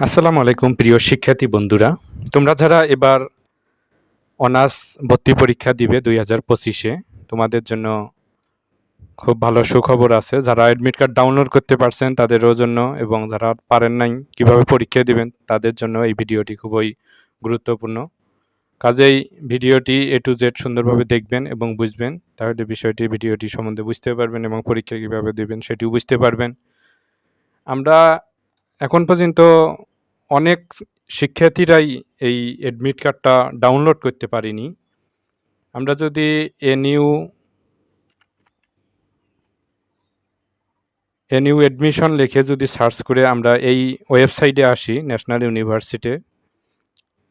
আসসালামু আলাইকুম, প্রিয় শিক্ষার্থী বন্ধুরা। তোমরা যারা এবার অনার্স ভর্তি পরীক্ষা দিবে দুই হাজার পঁচিশে, তোমাদের জন্য খুব ভালো সুখবর আছে। যারা অ্যাডমিট কার্ড ডাউনলোড করতে পারছেন, তাদেরও জন্য এবং যারা পারেন নাই, কীভাবে পরীক্ষা দিবেন, তাদের জন্য এই ভিডিওটি খুবই গুরুত্বপূর্ণ। কাজেই ভিডিওটি এ টু জেড সুন্দরভাবে দেখবেন এবং বুঝবেন, তাহলে বিষয়টি, ভিডিওটি সম্বন্ধে বুঝতে পারবেন এবং পরীক্ষা কীভাবে দেবেন সেটিও বুঝতে পারবেন। আমরা এখন পর্যন্ত অনেক শিক্ষার্থীরাই এই অ্যাডমিট কার্ডটা ডাউনলোড করতে পারিনি। আমরা যদি a new a new admission লিখে যদি সার্চ করে আমরা এই ওয়েবসাইটে আসি ন্যাশনাল ইউনিভার্সিটির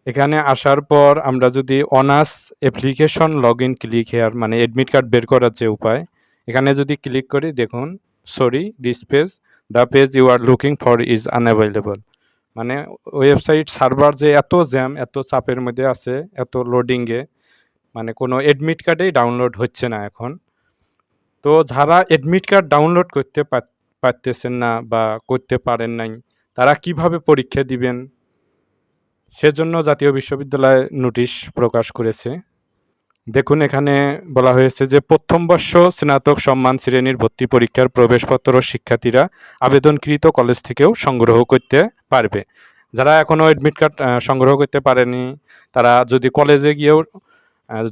এখানে আসার পর আমরা যদি honours application log in click here মানে অ্যাডমিট কার্ড বের করার যে উপায়, এখানে যদি ক্লিক করি, দেখুন sorry this page the page you are looking for is unavailable মানে ওয়েবসাইট সার্ভার যে এত জ্যাম এত চাপের মধ্যে আছে, এত লোডিংয়ে মানে কোনো অ্যাডমিট কার্ডেই ডাউনলোড হচ্ছে না এখন। তো যারা অ্যাডমিট কার্ড ডাউনলোড করতে পার- পারতেছেন না বা করতে পারেন নাই, তারা কীভাবে পরীক্ষা দিবেন? সেজন্য জাতীয় বিশ্ববিদ্যালয় নোটিশ প্রকাশ করেছে। দেখুন, এখানে বলা হয়েছে যে প্রথম বর্ষ স্নাতক সম্মান শ্রেণির ভর্তি পরীক্ষার প্রবেশপত্র শিক্ষার্থীরা আবেদনকৃত কলেজ থেকেও সংগ্রহ করতে পারবে। যারা এখনও অ্যাডমিট কার্ড সংগ্রহ করতে পারেনি, তারা যদি কলেজে গিয়েও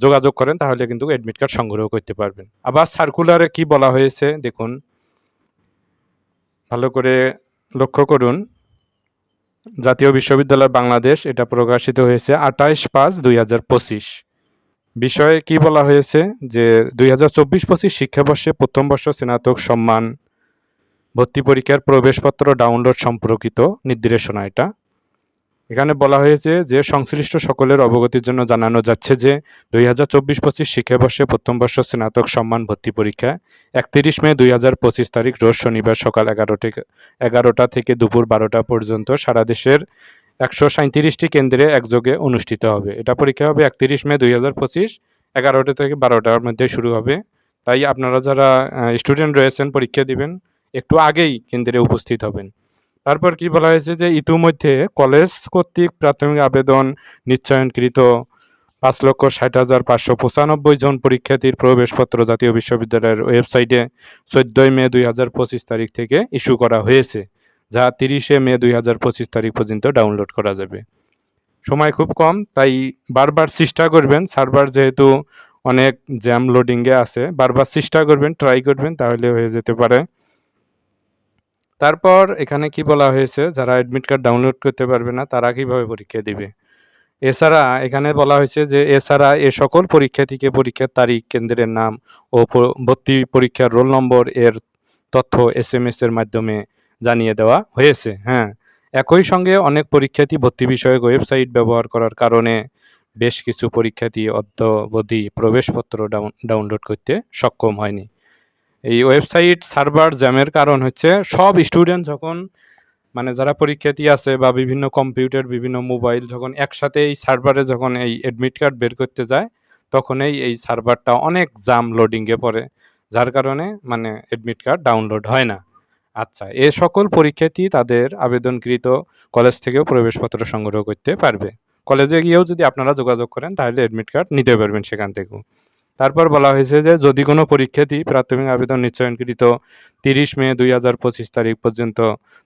যোগাযোগ করেন, তাহলে কিন্তু অ্যাডমিট কার্ড সংগ্রহ করতে পারবেন। আবার সার্কুলারে কি বলা হয়েছে, দেখুন, ভালো করে লক্ষ্য করুন। জাতীয় বিশ্ববিদ্যালয় বাংলাদেশ, এটা প্রকাশিত হয়েছে আঠাইশ পাঁচ দুই হাজার পঁচিশ। বিষয়ে কি বলা হয়েছে যে দুই হাজার চব্বিশ পঁচিশ শিক্ষাবর্ষে প্রথম বর্ষ স্নাতক সম্মান ভর্তি পরীক্ষার প্রবেশপত্র ডাউনলোড সম্পর্কিত নির্দেশনা এটা। এখানে বলা হয়েছে যে সংশ্লিষ্ট সকলের অবগতির জন্য জানানো যাচ্ছে যে দুই হাজার চব্বিশ পঁচিশ শিক্ষাবর্ষে প্রথম বর্ষ স্নাতক সম্মান ভর্তি পরীক্ষা একত্রিশ মে দুই হাজার পঁচিশ তারিখ রোজ শনিবার সকাল এগারোটা এগারোটা থেকে দুপুর বারোটা পর্যন্ত সারা দেশের একশো সাঁত্রিশটি কেন্দ্রে একযোগে অনুষ্ঠিত হবে। এটা পরীক্ষা হবে একত্রিশ মে দুই হাজার পঁচিশ, এগারোটা থেকে বারোটার মধ্যে শুরু হবে। তাই আপনারা যারা স্টুডেন্ট রয়েছেন, পরীক্ষা দিবেন, একটু আগেই কেন্দ্রে উপস্থিত হবেন। তারপর কি বলা হয়েছে যে, ইতিমধ্যে কলেজ কর্তৃক প্রাথমিক আবেদন নিশ্চয়নকৃত পাঁচ লক্ষ ষাট হাজার পাঁচশো পঁচানব্বই জন পরীক্ষার্থীর প্রবেশপত্র জাতীয় বিশ্ববিদ্যালয়ের ওয়েবসাইটে চোদ্দই মে দুই হাজার পঁচিশ তারিখ থেকে ইস্যু করা হয়েছে। যা তিরিশে মে দুই হাজার পঁচিশ তারিখ পর্যন্ত ডাউনলোড করা যাবে। সময় খুব কম, তাই বারবার চেষ্টা করবেন। সার্ভার যেহেতু অনেক জ্যাম লোডিংয়ে আছে, বারবার চেষ্টা করবেন ট্রাই করবেন, তাহলে হয়ে যেতে পারে। তারপর এখানে কি বলা হয়েছে, যারা অ্যাডমিট কার্ড ডাউনলোড করতে পারবে না, তারা কীভাবে পরীক্ষা দিবে? এছাড়া এখানে বলা হয়েছে যে, এছাড়া এ সকল পরীক্ষা থেকে পরীক্ষার তারিখ, কেন্দ্রের নাম ও ভর্তি পরীক্ষার রোল নম্বর এর তথ্য এস এম এর মাধ্যমে জানিয়ে দেওয়া হয়েছে। হ্যাঁ একই সঙ্গে অনেক পরীক্ষার্থী ভর্তি বিষয়ক ওয়েবসাইট ব্যবহার করার কারণে বেশ কিছু পরীক্ষার্থী অদ্যবধি প্রবেশপত্র ডাউন, ডাউনলোড করতে সক্ষম হয়নি। এই ওয়েবসাইট সার্ভার জ্যামের কারণ হচ্ছে সব স্টুডেন্ট যখন মানে যারা পরীক্ষার্থী আছে বা বিভিন্ন কম্পিউটার, বিভিন্ন মোবাইল যখন একসাথে এই সার্ভারে যখন এই অ্যাডমিট কার্ড বের করতে যায়, তখনই এই সার্ভারটা অনেক জাম লোডিংয়ে পড়ে, যার কারণে মানে অ্যাডমিট কার্ড ডাউনলোড হয় না। আচ্ছা এ সকল পরীক্ষার্থী তাদের আবেদনকৃত কলেজ থেকেও প্রবেশপত্র সংগ্রহ করতে পারবে। কলেজে গিয়েও যদি আপনারা যোগাযোগ করেন, তাহলে অ্যাডমিট কার্ড নিতে পারবেন সেখান থেকেও। তারপর বলা হয়েছে যে, যদি কোনো পরীক্ষার্থী প্রাথমিক আবেদন নিশ্চয়নকৃত তিরিশ মে দুই হাজার পঁচিশ তারিখ পর্যন্ত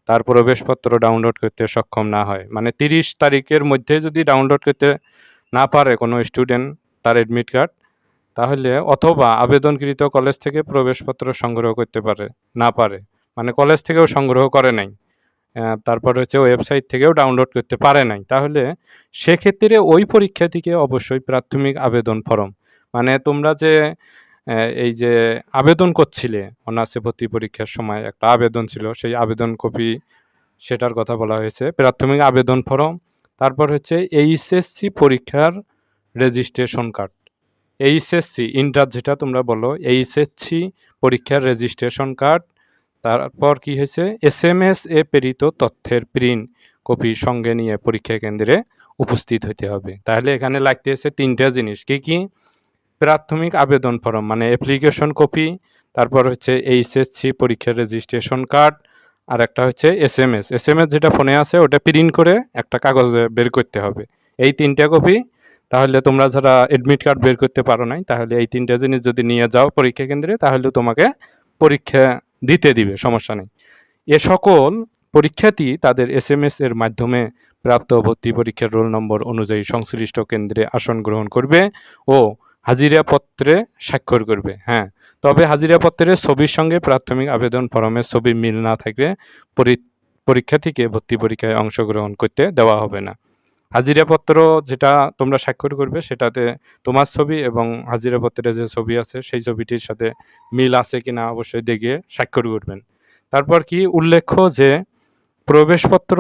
তার প্রবেশপত্র ডাউনলোড করতে সক্ষম না হয় মানে তিরিশ তারিখের মধ্যে যদি ডাউনলোড করতে না পারে কোনো স্টুডেন্ট তার অ্যাডমিট কার্ড তাহলে অথবা আবেদনকৃত কলেজ থেকে প্রবেশপত্র সংগ্রহ করতে পারে, না পারে। মানে কলেজ থেকেও সংগ্রহ করে নাই। তারপর হচ্ছে ওয়েবসাইট থেকেও ডাউনলোড করতে পারে নাই। তাহলে সেক্ষেত্রে ওই পরীক্ষার্থীকে অবশ্যই প্রাথমিক আবেদন ফর্ম। মানে তোমরা যে এই যে আবেদন করছিলে, অনার্সে ভর্তি পরীক্ষার সময় একটা আবেদন ছিল, সেই আবেদন কপি সেটার কথা বলা হয়েছে। প্রাথমিক আবেদন ফর্ম, তারপর হচ্ছে এইচএসসি পরীক্ষার রেজিস্ট্রেশন কার্ড। এইচএসসি, ইন্টার যেটা তোমরা বলো, এইচএসসি পরীক্ষার রেজিস্ট্রেশন কার্ড তারপর কি হয়েছে? এস এম এস এ প্রেরিত তথ্যের প্রিন্ট কপি সঙ্গে নিয়ে পরীক্ষা কেন্দ্রে উপস্থিত হতে হবে। তাহলে এখানে লাগতেছে তিনটা জিনিস। কি কি? প্রাথমিক আবেদন ফর্ম মানে অ্যাপ্লিকেশন কপি তারপর হচ্ছে এইচএসসি পরীক্ষার রেজিস্ট্রেশন কার্ড আর একটা হচ্ছে S M S S M S যেটা ফোনে আছে, ওটা প্রিন্ট করে একটা কাগজে বের করতে হবে। এই তিনটা কপি তাহলে তোমরা যারা অ্যাডমিট কার্ড বের করতে পারো নাই, তাহলে এই তিনটা জিনিস যদি নিয়ে যাও পরীক্ষা কেন্দ্রে, তাহলে তোমাকে পরীক্ষা দিতে দিবে, সমস্যা নেই। এ সকল পরীক্ষার্থী তাদের এস এম এস এর মাধ্যমে প্রাপ্ত ভর্তি পরীক্ষার রোল নম্বর অনুযায়ী সংশ্লিষ্ট কেন্দ্রে আসন গ্রহণ করবে ও হাজিরাপত্রে স্বাক্ষর করবে হ্যাঁ। তবে হাজিরাপত্রের ছবির সঙ্গে প্রাথমিক আবেদন ফরমের ছবি মিল না থাকলে পরি- পরীক্ষার্থীকে ভর্তি পরীক্ষায় অংশগ্রহণ করতে দেওয়া হবে না। হাজিরাপত্র যেটা তোমরা স্বাক্ষর করবে, সেটাতে তোমার ছবি এবং হাজিরাপত্রে যে ছবি আছে, সেই ছবিটির সাথে মিল আছে কিনা অবশ্যই দেখে স্বাক্ষর করবেন। তারপর কি উল্লেখ্য যে প্রবেশপত্র,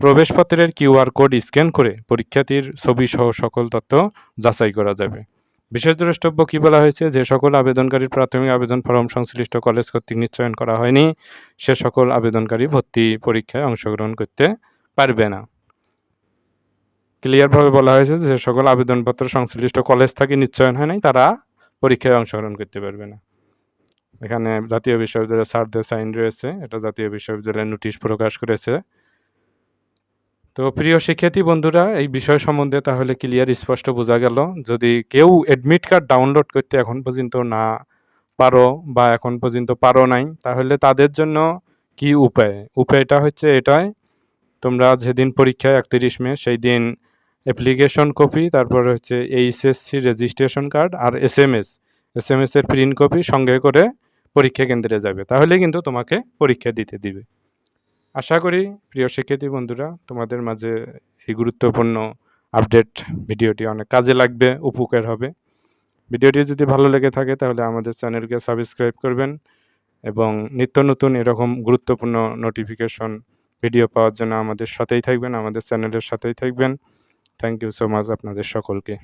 প্রবেশপত্রের কিউআর কোড স্ক্যান করে পরীক্ষার্থীর ছবি সহ সকল তথ্য যাচাই করা যাবে। বিশেষ দ্রষ্টব্য কি বলা হয়েছে? যে সকল আবেদনকারীর প্রাথমিক আবেদন ফর্ম সংশ্লিষ্ট কলেজ কর্তৃক নিশ্চয়ন করা হয়নি, সে সকল আবেদনকারী ভর্তি পরীক্ষায় অংশগ্রহণ করতে পারবে না। ক্লিয়ারভাবে বলা হয়েছে যে সকল আবেদনপত্র সংশ্লিষ্ট কলেজ থেকে নিশ্চয়ন হয় নাই, তারা পরীক্ষায় অংশগ্রহণ করতে পারবে না। এখানে জাতীয় বিশ্ববিদ্যালয়ের স্যারদের সাইন রয়েছে, এটা জাতীয় বিশ্ববিদ্যালয়ের নোটিশ প্রকাশ করেছে। তো প্রিয় শিক্ষার্থী বন্ধুরা, এই বিষয় সম্বন্ধে তাহলে ক্লিয়ার স্পষ্ট বোঝা গেল। যদি কেউ অ্যাডমিট কার্ড ডাউনলোড করতে এখন পর্যন্ত না পারো বা এখন পর্যন্ত পারো নাই, তাহলে তাদের জন্য কি উপায়? উপায়টা হচ্ছে এটাই, তোমরা যেদিন পরীক্ষা একত্রিশ মে সেই দিন অ্যাপ্লিকেশন কপি তারপর হচ্ছে এইচএসসি রেজিস্ট্রেশন কার্ড আর S M S S M S এর প্রিন্ট কপি সঙ্গে করে পরীক্ষা কেন্দ্রে যাবে। তাহলে কিন্তু তোমাকে পরীক্ষা দিতে দিবে। আশা করি, প্রিয় শিক্ষার্থী বন্ধুরা, তোমাদের মাঝে এই গুরুত্বপূর্ণ আপডেট ভিডিওটি অনেক কাজে লাগবে, উপকার হবে। ভিডিওটি যদি ভালো লেগে থাকে, তাহলে আমাদের চ্যানেলকে সাবস্ক্রাইব করবেন এবং নিত্য নতুন এরকম গুরুত্বপূর্ণ নোটিফিকেশন ভিডিও পাওয়ার জন্য আমাদের সাথেই থাকবেন, আমাদের চ্যানেলের সাথেই থাকবেন। থ্যাংক ইউ সো মাচ আপনাদের সকলকে।